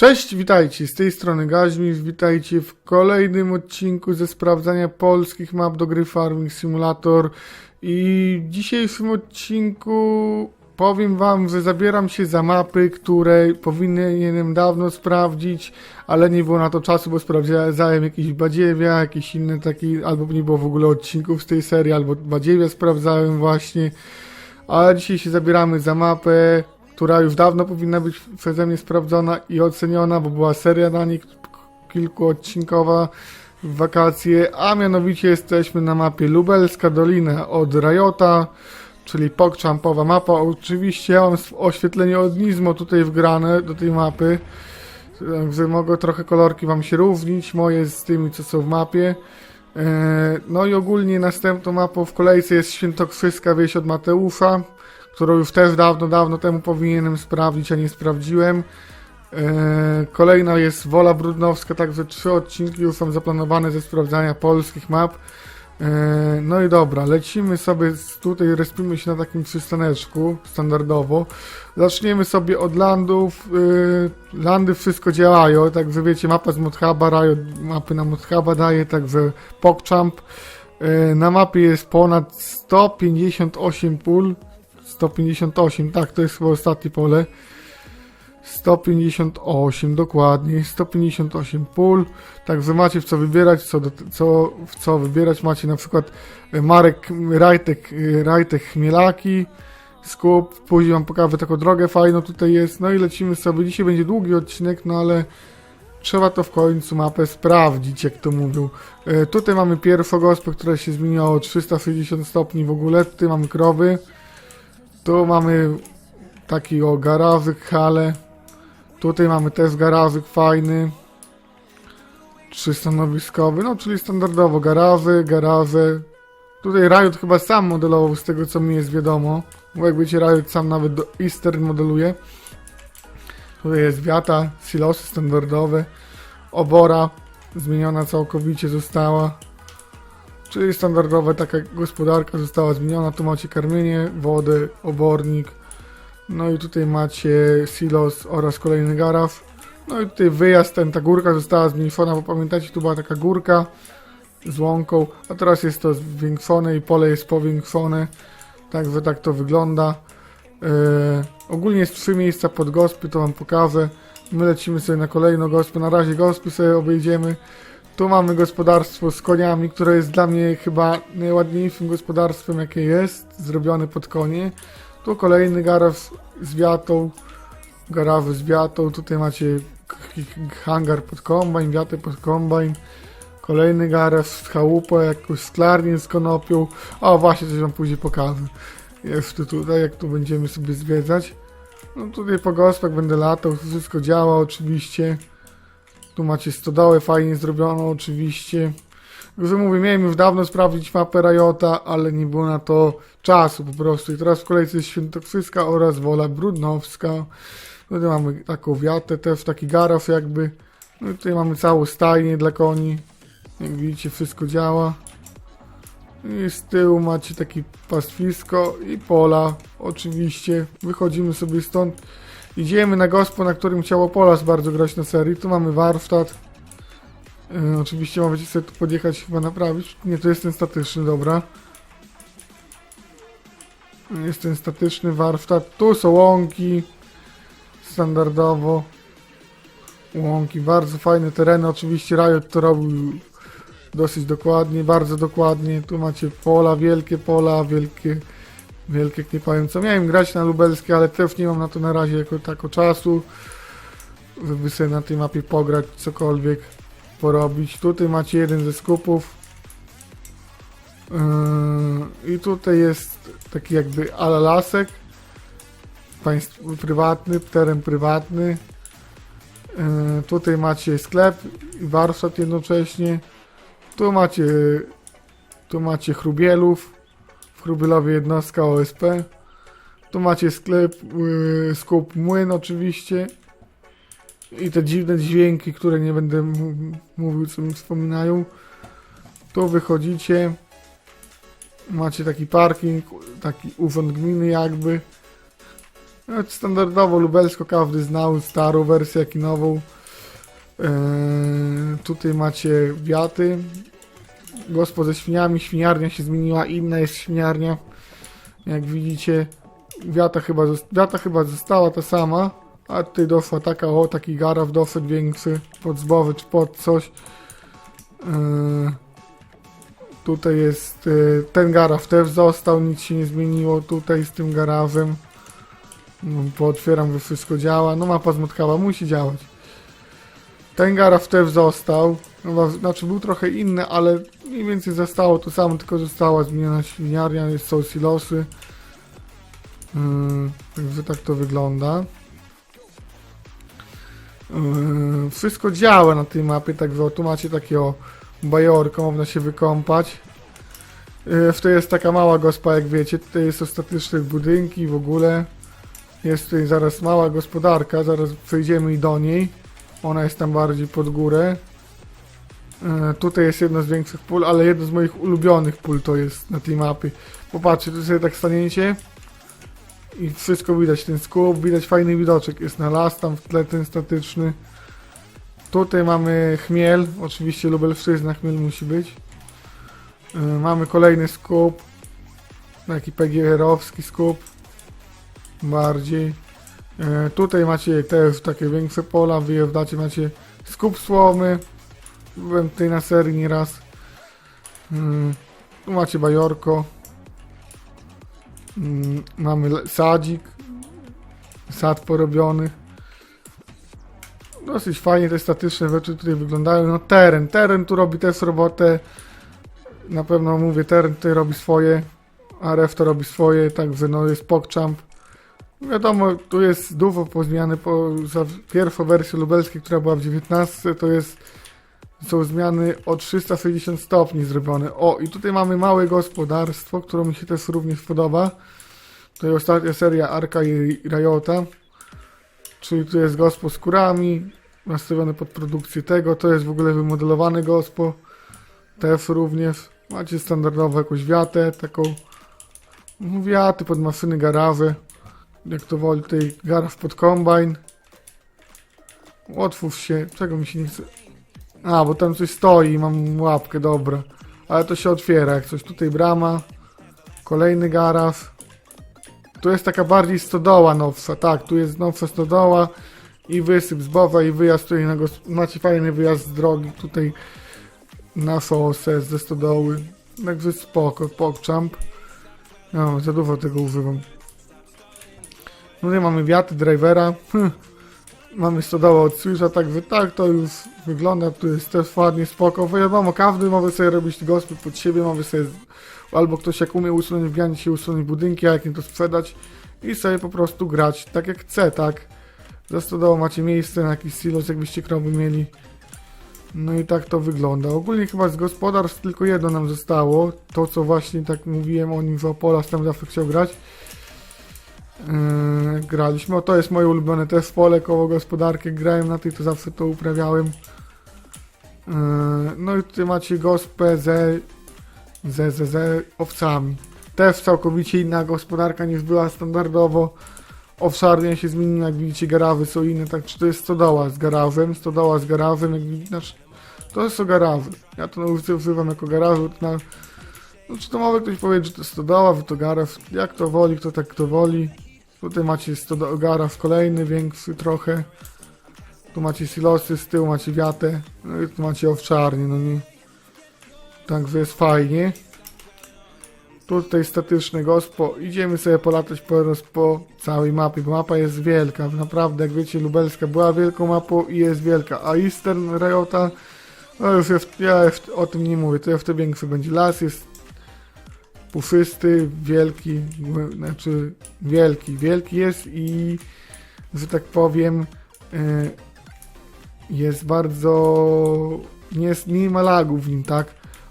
Cześć, witajcie, z tej strony Gaźmisz, witajcie w kolejnym odcinku ze sprawdzania polskich map do gry Farming Simulator. I w dzisiejszym odcinku powiem wam, że zabieram się za mapy, które powinienem dawno sprawdzić, ale nie było na to czasu, bo sprawdzałem jakieś badziewia, jakieś inne takie, albo nie było w ogóle odcinków z tej serii, albo badziewia sprawdzałem właśnie, a dzisiaj się zabieramy za mapę, która już dawno powinna być przeze mnie sprawdzona i oceniona, bo była seria na nich kilkuodcinkowa w wakacje, a mianowicie jesteśmy na mapie Lubelska Dolina od Rajota, czyli pokczampowa mapa. Oczywiście ja mam oświetlenie od Nizmo tutaj wgrane do tej mapy, także mogę trochę kolorki wam się równić, moje z tymi co są w mapie. E, No i ogólnie następną mapą w kolejce jest Świętokrzyska wieś od Mateusza, którą już też dawno, dawno temu powinienem sprawdzić, a nie sprawdziłem. E, Kolejna jest Wola Brudnowska, także trzy odcinki już są zaplanowane ze sprawdzania polskich map. E, No i dobra, lecimy sobie tutaj, respimy się na takim przystaneczku, standardowo. Zaczniemy sobie od landów. e, Landy wszystko działają, także wiecie, mapa z Modhuba, Riot mapy na Modhuba daje, także PogChamp. Na mapie jest ponad 158 pól. 158, tak, to jest chyba ostatnie pole. 158, dokładnie, 158 pól. Także macie w co wybierać, co, do, co, w co wybierać. Macie na przykład e, Marek Rajtek, e, Rajtek Chmielaki, skup. Później wam pokażę taką drogę fajną tutaj jest. No i lecimy sobie. Dzisiaj będzie długi odcinek, no ale trzeba to w końcu mapę sprawdzić, jak to mówią. E, tutaj mamy pierwszą gospę, która się zmieniła o 360 stopni w ogóle. Tutaj mamy krowy. Tu mamy taki o garażyk, hale. Tutaj mamy też garażyk fajny. Trzystanowiskowy, no czyli standardowo garaże, garaże. Tutaj Riot chyba sam modelował z tego co mi jest wiadomo. Bo jak wiecie Riot sam nawet do Eastern modeluje. Tutaj jest wiata, silosy standardowe. Obora zmieniona całkowicie została. Czyli standardowa taka gospodarka została zmieniona. Tu macie karmienie, wodę, obornik. No i tutaj macie silos oraz kolejny garaż. No i tutaj wyjazd, ten, ta górka została zmniejszona, bo pamiętacie, tu była taka górka z łąką, a teraz jest to zwiększone i pole jest powiększone. Także tak to wygląda. Yy, ogólnie jest trzy miejsca pod gospy, to wam pokażę. My lecimy sobie na kolejną gospę, na razie gospy sobie obejdziemy. Tu mamy gospodarstwo z koniami, które jest dla mnie chyba najładniejszym gospodarstwem jakie jest, zrobione pod konie. Tu kolejny garaż z wiatą, garaż z wiatą, tutaj macie hangar pod kombajn, wiatę pod kombajn. Kolejny garaż z chałupą, jakąś sklarnię z konopią. O, właśnie coś wam później pokażę. Jest tu tutaj, jak tu będziemy sobie zwiedzać. No tutaj po gospach będę latał, wszystko działa oczywiście. Tu macie stodołę fajnie zrobioną oczywiście. Już mówię, miałem już dawno sprawdzić mapę Rajota, ale nie było na to czasu po prostu. I teraz w kolejce jest Świętokrzyska oraz Wola Brudnowska. Tutaj mamy taką wiatę, też taki garaż jakby. No i tutaj mamy całą stajnię dla koni. Jak widzicie, wszystko działa. I z tyłu macie takie pastwisko i pola, oczywiście. Wychodzimy sobie stąd. Idziemy na gospo, na którym chciało Polas bardzo grać na serii. Tu mamy warsztat. Yy, oczywiście możecie sobie tu podjechać chyba naprawić. Nie, to jest ten statyczny, dobra. Jest ten statyczny warsztat. Tu są łąki. Standardowo. Łąki, bardzo fajne tereny. Oczywiście Riot to robił dosyć dokładnie, bardzo dokładnie. Tu macie pola, wielkie pola, wielkie, wielkie nie powiem co. Miałem grać na lubelskie, ale też nie mam na to na razie jako tako czasu, żeby sobie na tej mapie pograć, cokolwiek porobić. Tutaj macie jeden ze skupów. Yy, I tutaj jest taki jakby ala lasek. Państw prywatny, teren prywatny. Yy, Tutaj macie sklep i warsztat jednocześnie. Tu macie, tu macie chrubielów, w jednostka OSP. Tu macie sklep, yy, skup młyn oczywiście. I te dziwne dźwięki, które nie będę mówił, co mi wspominają. Tu wychodzicie. Macie taki parking, taki urząd gminy jakby. No, Standardowo lubelsko każdy znał starą wersję, jak i nową. Eee, tutaj macie wiaty. Gospod ze świniami, świniarnia się zmieniła, inna jest świniarnia. Jak widzicie, wiata chyba, wiata chyba została ta sama, a tutaj doszła taka, o taki garaw dosyć większy, pod zbowy czy pod coś. Eee, tutaj jest, e, ten garaw też został, nic się nie zmieniło tutaj z tym garażem. No, Pootwieram, że wszystko działa. No mapa zmotkała, musi działać. Ten garaż też został. No, znaczy był trochę inny, ale mniej więcej zostało to samo, tylko została zmieniona świniarnia, jest są silosy. Yy, także tak to wygląda. Yy, wszystko działa na tej mapie, także tu macie takie o bajorko, można się wykąpać. Yy, to jest taka mała gospa, jak wiecie, tutaj jest ostateczne budynki w ogóle. Jest tutaj zaraz mała gospodarka, zaraz przejdziemy i do niej. Ona jest tam bardziej pod górę. E, tutaj jest jedno z większych pól, ale jedno z moich ulubionych pól to jest na tej mapie. Popatrzcie, tu sobie tak staniecie i wszystko widać, ten skup, widać fajny widoczek. Jest na las, tam w tle ten statyczny. Tutaj mamy chmiel, oczywiście lubelszczyzna chmiel musi być. E, mamy kolejny skup, taki PGR-owski skup bardziej. E, tutaj macie też takie większe pola, wyjeżdżacie, macie skup słomy. Byłem tutaj na serii nieraz. Mm, tu macie bajorko. Mm, mamy sadzik. Sad porobiony. Dosyć fajnie te statyczne rzeczy tutaj wyglądają. No teren, teren tu robi też robotę. Na pewno mówię, teren tutaj robi swoje. A ref to robi swoje, także no jest PogChamp. Wiadomo, tu jest dużo po zmiany, po, za pierwszą wersję lubelskiej, która była w 19, to jest są zmiany o 360 stopni zrobione. O, i tutaj mamy małe gospodarstwo, które mi się też również podoba. To jest ostatnia seria Arka i Riota. Czyli tu jest gospo z kurami, nastawione pod produkcję tego. To jest w ogóle wymodelowany gospo. Też również. Macie standardową jakąś wiatę, taką wiaty pod maszyny garaże. Jak to woli, tutaj garaż pod kombajn. Otwórz się, czego mi się nie chce. A, bo tam coś stoi mam łapkę, dobra. Ale to się otwiera, jak coś. Tutaj brama. Kolejny garaż. Tu jest taka bardziej stodoła nowsza, tak, tu jest nowsza stodoła i wysyp z Bowa i wyjazd tutaj na gos- macie fajny wyjazd z drogi tutaj na szosę ze stodoły. Także spoko, pokczamp. No, za dużo tego używam. No tutaj mamy wiaty drivera. Hm. Mamy stodołę od Switcha, także tak to już wygląda. Tu jest też ładnie, spoko. Wiadomo, każdy może sobie robić gospy pod siebie, może sobie albo ktoś jak umie usunąć wganie się usunąć budynki, a jak nie to sprzedać i sobie po prostu grać tak jak chce, tak? Za stodołą macie miejsce na jakiś silos, jakbyście krowy mieli. No i tak to wygląda. Ogólnie chyba z gospodarstw tylko jedno nam zostało. To co właśnie tak mówiłem o nim, że Opola tam zawsze chciał grać. Yy, graliśmy. O, to jest moje ulubione też pole koło gospodarki. Grałem na tej, to zawsze to uprawiałem. Yy, no i tutaj macie gospę ze, ze, ze, ze owcami. Też całkowicie inna gospodarka niż była standardowo. Owszarnia się zmieniła, jak widzicie garawy są inne, tak czy to jest stodoła z garażem, stodoła z garażem, jak widzicie, znaczy, to są garaże. Ja to używam jako garażu, to na, no czy to może ktoś powiedzieć, że to stodoła, że to garaż, jak to woli, kto tak to woli. Tutaj macie stodo- garaż kolejny, większy trochę. Tu macie silosy, z tyłu macie wiatę, no i tu macie owczarnię, no nie. Także jest fajnie. Tutaj statyczne gospo. Idziemy sobie polatać po, po całej mapie, bo mapa jest wielka. Naprawdę, jak wiecie, Lubelska była wielką mapą i jest wielka. A Eastern Riota, no już jest, ja o tym nie mówię, to jeszcze większy będzie. Las jest puszysty, wielki, znaczy wielki, wielki jest i, że tak powiem, e, jest bardzo, nie, jest, nie ma lagów w nim, tak?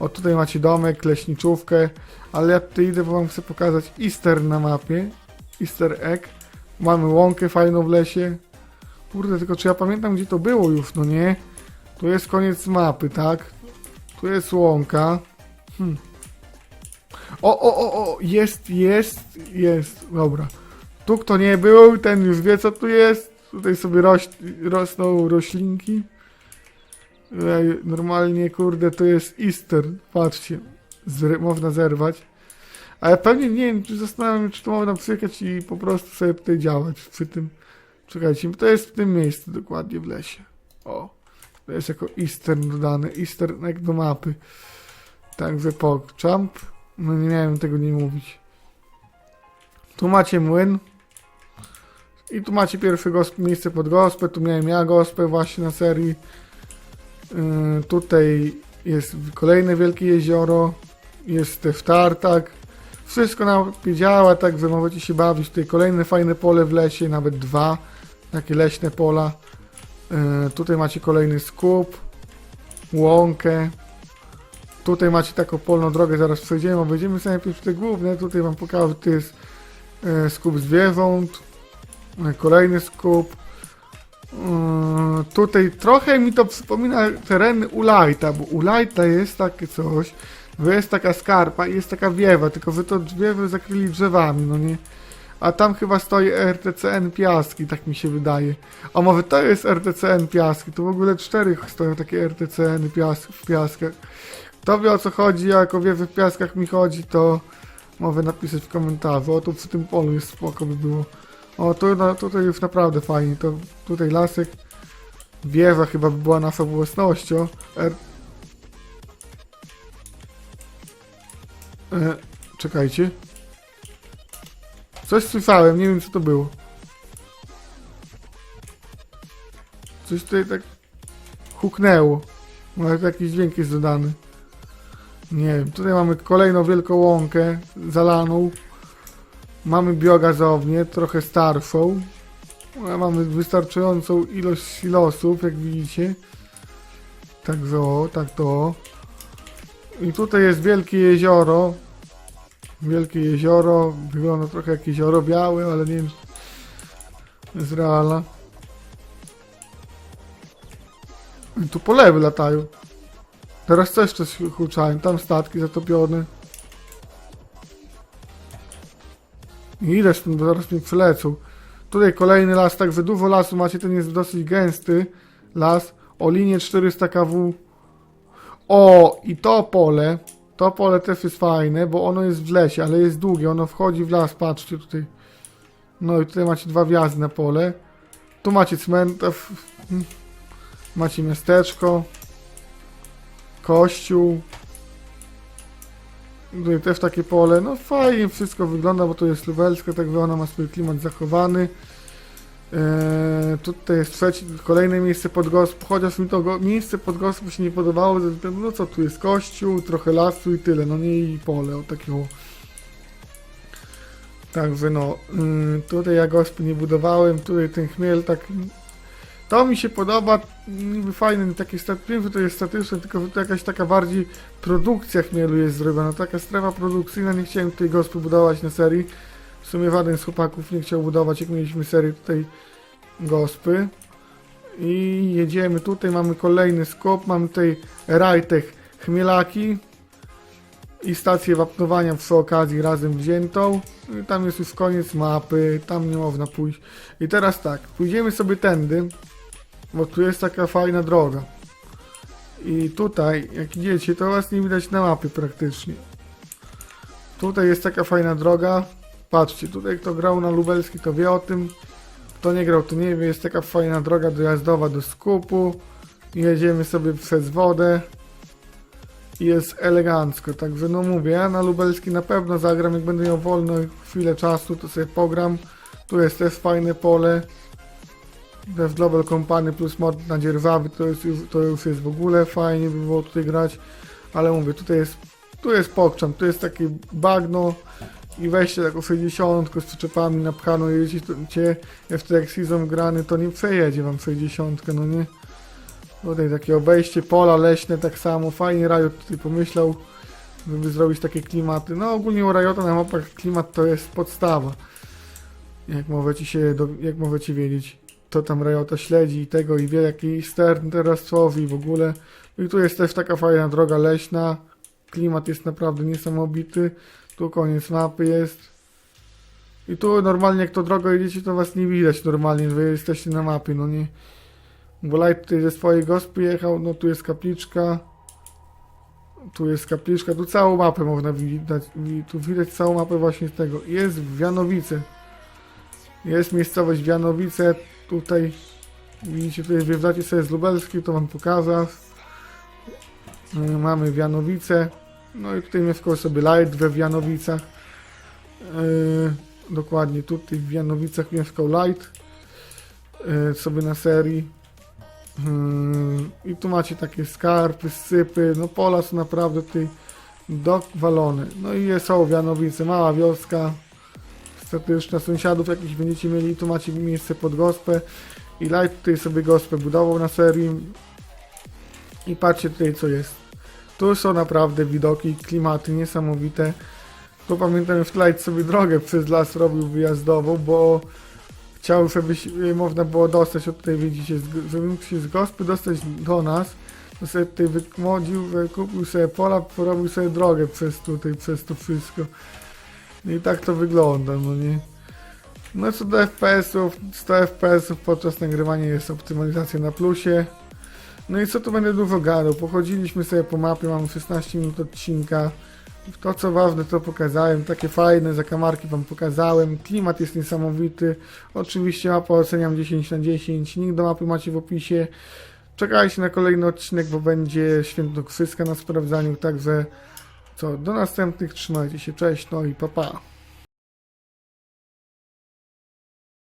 O tutaj macie domek, leśniczówkę, ale ja tutaj idę, bo wam chcę pokazać Easter na mapie. Easter egg. Mamy łąkę fajną w lesie. Kurde, tylko czy ja pamiętam gdzie to było już, no nie? Tu jest koniec mapy, tak? Tu jest łąka. Hmm. O, o, o, o, jest, jest, jest. Dobra. Tu kto nie był, ten już wie co tu jest. Tutaj sobie roś, rosną roślinki. Normalnie, kurde, to jest Easter. Patrzcie, Zre, można zerwać. Ale pewnie nie wiem, czy zastanawiam się, czy to można przyjechać i po prostu sobie tutaj działać przy tym. Czekajcie, to jest w tym miejscu dokładnie w lesie. O, to jest jako Eastern dodane. Eastern jak do mapy. Także PogChamp. No nie miałem tego nie mówić. Tu macie młyn. I tu macie pierwsze miejsce pod gospę. Tu miałem ja gospę właśnie na serii. Yy, tutaj jest kolejne wielkie jezioro. Jest też tartak. Wszystko na mapie działa, tak wy możecie się bawić. Tutaj kolejne fajne pole w lesie, nawet dwa. Takie leśne pola. Yy, tutaj macie kolejny skup. Łąkę. Tutaj macie taką polną drogę, zaraz przejdziemy, a wejdziemy sobie najpierw te główne. Tutaj wam pokażę, to jest e, skup zwierząt, e, kolejny skup. E, tutaj trochę mi to przypomina tereny Ulajta, bo Ulajta jest takie coś, że jest taka skarpa i jest taka wiewa, tylko wy to wiewę zakryli drzewami, no nie? A tam chyba stoi RTCN Piaski, tak mi się wydaje. A może to jest RTCN Piaski, to w ogóle cztery stoją takie RTCN pias w Piaskach. Kto wie o co chodzi, a jako wie w piaskach mi chodzi, to mogę napisać w komentarzu. O, tu przy tym polu jest spoko by było. O, tu, no, tutaj już naprawdę fajnie. To tutaj lasek. Wiewa chyba by była naszą własnością. Er... E, czekajcie. Coś słyszałem, nie wiem co to było. Coś tutaj tak huknęło. Może jakiś dźwięk jest dodany. Nie wiem, tutaj mamy kolejną wielką łąkę zalaną. Mamy biogazownię, trochę starszą. Mamy wystarczającą ilość silosów, jak widzicie. Także o, tak to. I tutaj jest wielkie jezioro. Wielkie jezioro. Wygląda trochę jak jezioro białe, ale nie wiem. Jest realna. I tu polewy latają. Teraz też coś huczają, tam statki zatopione. I idę stąd, bo zaraz mi przylecą. Tutaj kolejny las, także dużo lasu macie, ten jest dosyć gęsty las. O linię 400 kW. O, i to pole, to pole też jest fajne, bo ono jest w lesie, ale jest długie, ono wchodzi w las, patrzcie tutaj. No i tutaj macie dwa wjazdy na pole. Tu macie cmentarz, macie miasteczko kościół. Tutaj też takie pole. No fajnie wszystko wygląda, bo to jest lubelska, tak ona ma swój klimat zachowany. Eee, tutaj jest trzecie, kolejne miejsce pod gosp, chociaż mi to miejsce pod gospą się nie podobało, ze względu, no co tu jest kościół, trochę lasu i tyle, no nie i pole, o takiego. Także no, yy, tutaj ja gospy nie budowałem, tutaj ten chmiel tak to mi się podoba, niby fajne, takie statyczne, to jest statyczne, tylko to jakaś taka bardziej produkcja chmielu jest zrobiona, taka strefa produkcyjna, nie chciałem tutaj gospy budować na serii, w sumie żaden z chłopaków nie chciał budować, jak mieliśmy serię tutaj gospy. I jedziemy tutaj, mamy kolejny skop, mamy tutaj Rajtech Chmielaki i stację wapnowania przy okazji razem wziętą. I tam jest już koniec mapy, tam nie można pójść. I teraz tak, pójdziemy sobie tędy, bo tu jest taka fajna droga. I tutaj, jak idziecie, to was nie widać na mapie praktycznie. Tutaj jest taka fajna droga. Patrzcie, tutaj kto grał na lubelski, to wie o tym. Kto nie grał, to nie wie. Jest taka fajna droga dojazdowa do skupu. Jedziemy sobie przez wodę. I jest elegancko, także no mówię, na lubelski na pewno zagram, jak będę miał wolno chwilę czasu, to sobie pogram. Tu jest też fajne pole. Dev Global Company plus mod na dzierwawy, to, jest, to już jest w ogóle fajnie by było tutaj grać. Ale mówię, tutaj jest, tu jest pokczam, tu jest takie bagno i weźcie taką 60 z przyczepami napchaną, jak w jak season grany, to nie przejedzie wam 60, no nie? Tutaj takie obejście, pola leśne tak samo, fajnie Riot tutaj pomyślał, żeby zrobić takie klimaty. No ogólnie u Riota na mapach klimat to jest podstawa. Jak możecie się, jak możecie wiedzieć, to tam Riota śledzi i tego i wie jaki stern teraz słowi i w ogóle. No I tu jest też taka fajna droga leśna, klimat jest naprawdę niesamowity. Tu koniec mapy jest. I tu normalnie jak to drogo jedziecie, to was nie widać normalnie, wy jesteście na mapie, no nie. Bo Light tutaj ze swojej gospy jechał, no tu jest kapliczka. Tu jest kapliczka, tu całą mapę można widać, wi- tu widać całą mapę właśnie z tego. Jest Wianowice. Jest miejscowość Wianowice, tutaj widzicie, tutaj wjeżdżacie sobie z Lubelski, to wam pokazać. Y, Mamy Wianowice, no i tutaj mieszkał sobie Light we Wianowicach. Yy, dokładnie tutaj w Janowicach mieszkał Light yy, sobie na serii. I tu macie takie skarpy, sypy, no pola są naprawdę tutaj dowalone. No i są Janowice, mała wioska. Statyczna sąsiadów jakichś będziecie mieli, tu macie miejsce pod gospę. I Light tutaj sobie gospę budował na serii. I patrzcie tutaj co jest. Tu są naprawdę widoki, klimaty niesamowite. To pamiętam, że Light sobie drogę przez las robił wyjazdową, bo chciał, żeby można było dostać od tutaj, widzicie, żeby mógł się z gospy dostać do nas, to sobie tutaj wykmodził, kupił sobie pola, porobił sobie drogę przez tutaj, przez to wszystko. I tak to wygląda, no nie. No co do FPS-ów, 100 FPS-ów podczas nagrywania jest optymalizacja na plusie. No i co tu będę dużo gadał, pochodziliśmy sobie po mapie, mamy 16 minut odcinka. To co ważne to pokazałem, takie fajne zakamarki wam pokazałem, klimat jest niesamowity, oczywiście mapę oceniam 10 na 10, link do mapy macie w opisie. Czekajcie na kolejny odcinek, bo będzie świętokrzyska na sprawdzaniu, także co, do następnych, trzymajcie się, cześć, no i pa pa.